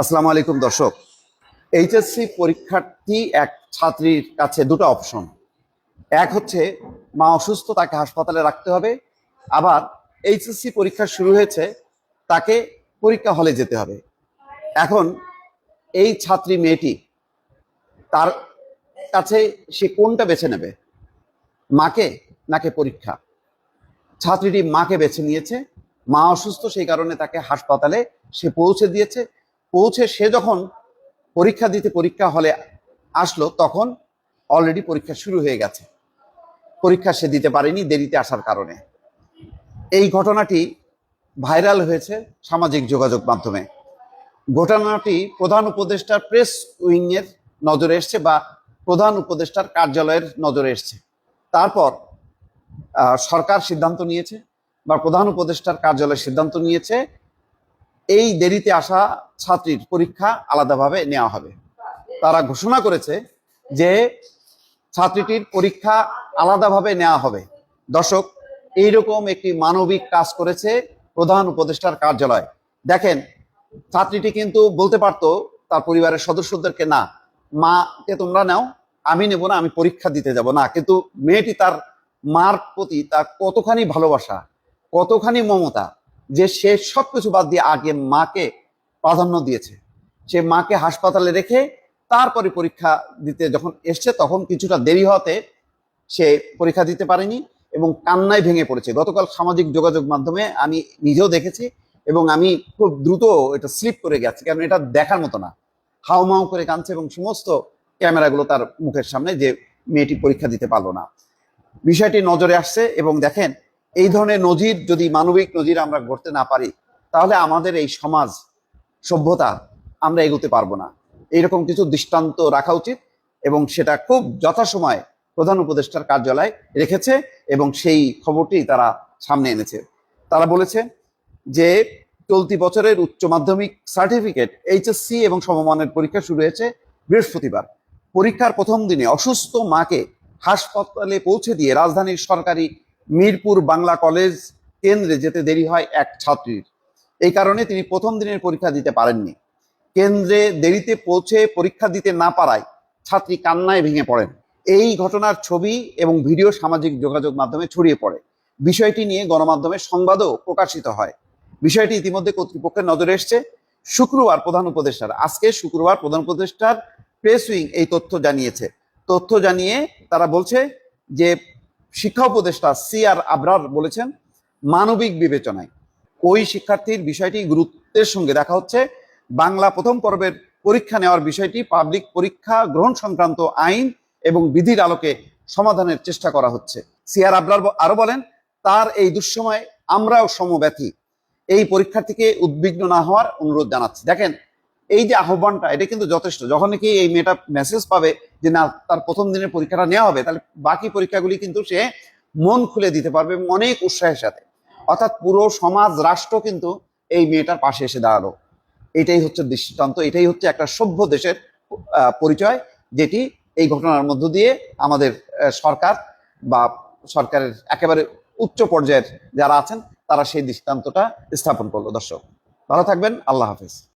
আসসালামু আলাইকুম, দর্শক। এইচএসসি পরীক্ষার্থী এক ছাত্রীর কাছে দুটো অপশন। এক হচ্ছে, মা অসুস্থ, তাকে হাসপাতালে রাখতে হবে। আবার এইচএসসি পরীক্ষা শুরু হয়েছে, তাকে পরীক্ষা হলে যেতে হবে। এখন এই ছাত্রী মেয়েটি, তার কাছে সে কোনটা বেছে নেবে? মাকে নাকি পরীক্ষা? ছাত্রীটি মাকে বেছে নিয়েছে। মা অসুস্থ, সেই কারণে তাকে হাসপাতালে সে পৌঁছে দিয়েছে। পৌঁছে সে যখন পরীক্ষা দিতে পরীক্ষা হলে আসলো, তখন অলরেডি পরীক্ষা শুরু হয়ে গেছে। পরীক্ষা সে দিতে পারেনি দেরিতে আসার কারণে। এই ঘটনাটি ভাইরাল হয়েছে সামাজিক যোগাযোগ মাধ্যমে। ঘটনাটি প্রধান উপদেষ্টার প্রেস উইংয়ের নজরে এসছে বা প্রধান উপদেষ্টার কার্যালয়ের নজরে এসছে। তারপর সরকার সিদ্ধান্ত নিয়েছে বা প্রধান উপদেষ্টার কার্যালয় সিদ্ধান্ত নিয়েছে এই দেরিতে আসা ছাত্রীর পরীক্ষা আলাদাভাবে নেওয়া হবে। তারা ঘোষণা করেছে যে ছাত্রীটির পরীক্ষা আলাদাভাবে নেওয়া হবে। দর্শক, এইরকম একটি মানবিক কাজ করেছে প্রধান উপদেষ্টার কার্যালয়। দেখেন, ছাত্রীটি কিন্তু বলতে পারতো তার পরিবারের সদস্যদেরকে, না, মাকে তোমরা নাও, আমি নেব না, আমি পরীক্ষা দিতে যাব না। কিন্তু মেয়েটি তার মার প্রতি তার কতখানি ভালোবাসা, কতখানি মমতা যে সে সবকিছু বাদ দিয়ে আগে মাকে প্রাধান্য দিয়েছে। সে মাকে হাসপাতালে রেখে তারপরে পরীক্ষা দিতে যখন এসছে, তখন কিছুটা দেরি হতে সে পরীক্ষা দিতে পারেনি এবং কান্নায় ভেঙে পড়েছে। গতকাল সামাজিক যোগাযোগ মাধ্যমে আমি নিজেও দেখেছি এবং আমি খুব দ্রুত এটা স্লিপ করে গেছি, কারণ এটা দেখার মতো না। হাউমাউ করে কাঁদছে এবং সমস্ত ক্যামেরাগুলো তার মুখের সামনে যে মেয়েটি পরীক্ষা দিতে পারল না। বিষয়টি নজরে আসছে এবং দেখেন এই ধরনের নজির যদি মানবিক নজির আমরা গড়তে না পারি, তাহলে আমাদের এই সমাজ সভ্যতা আমরা এগোতে পারব না। এইরকম কিছু দৃষ্টান্ত রাখা উচিত এবং সেটা খুব যথাসময়ে প্রধান উপদেষ্টার কার্যালয় রেখেছে এবং সেই খবরটি তারা সামনে এনেছে। তারা বলেছে যে, চলতি বছরের উচ্চ মাধ্যমিক সার্টিফিকেট এইচএসসি এবং সমমানের পরীক্ষা শুরু হয়েছে বৃহস্পতিবার। পরীক্ষার প্রথম দিনে অসুস্থ মাকে হাসপাতালে পৌঁছে দিয়ে রাজধানীর সরকারি মিরপুর বাংলা কলেজ কেন্দ্রে যেতে দেরি হয় এক ছাত্রীর। এই কারণে তিনি প্রথম দিনের পরীক্ষা দিতে পারেননি। কেন্দ্রে দেরিতে পৌঁছে পরীক্ষা দিতে না পারায় ছাত্রী কান্নায় ভেঙে পড়েন। এই ঘটনার ছবি এবং ভিডিও সামাজিক যোগাযোগ মাধ্যমে ছড়িয়ে পড়ে। বিষয়টি নিয়ে গণমাধ্যমে সংবাদও প্রকাশিত হয়। বিষয়টি ইতিমধ্যে কর্তৃপক্ষের নজরে এসছে। শুক্রবার প্রধান উপদেষ্টার আজকে শুক্রবার প্রধান উপদেষ্টার প্রেস উইং এই তথ্য জানিয়েছে। তথ্য জানিয়ে তারা বলছে যে শিক্ষা উপদেষ্টা সি আর আবরার বলেছেন, মানবিক বিবেচনায়। ওই শিক্ষার্থীর বিষয়টি গুরুত্বের সঙ্গে দেখা হচ্ছে। বাংলা প্রথম পর্বের পরীক্ষা নেওয়ার বিষয়টি পাবলিক পরীক্ষা, গ্রহণ সংক্রান্ত আইন এবং বিধির আলোকে সমাধানের চেষ্টা করা হচ্ছে। সিআর আবরার আরও বলেন, তার এই দুঃসময় আমরাও সমব্যথী। এই পরীক্ষার্থীকে উদ্বিগ্ন না হওয়ার অনুরোধ জানাচ্ছি। দেখেন এই যে আহ্বানটা, এটা কিন্তু যথেষ্ট। যখন কি এই মেয়েটা মেসেজ পাবে যে, না, তার প্রথম দিনের পরীক্ষাটা নেওয়া হবে, তাহলে বাকি পরীক্ষাগুলি কিন্তু সে মন খুলে দিতে পারবে অনেক উৎসাহের সাথে। অর্থাৎ পুরো সমাজ, রাষ্ট্র কিন্তু এই মেয়েটার পাশে এসে দাঁড়াল। এটাই হচ্ছে দৃষ্টান্ত, এটাই হচ্ছে একটা সভ্য দেশের পরিচয়, যেটি এই ঘটনার মধ্য দিয়ে আমাদের সরকার বা সরকারের একেবারে উচ্চ পর্যায়ের যারা আছেন, তারা সেই দৃষ্টান্তটা স্থাপন করল। দর্শক, ভালো থাকবেন, আল্লাহ হাফিজ।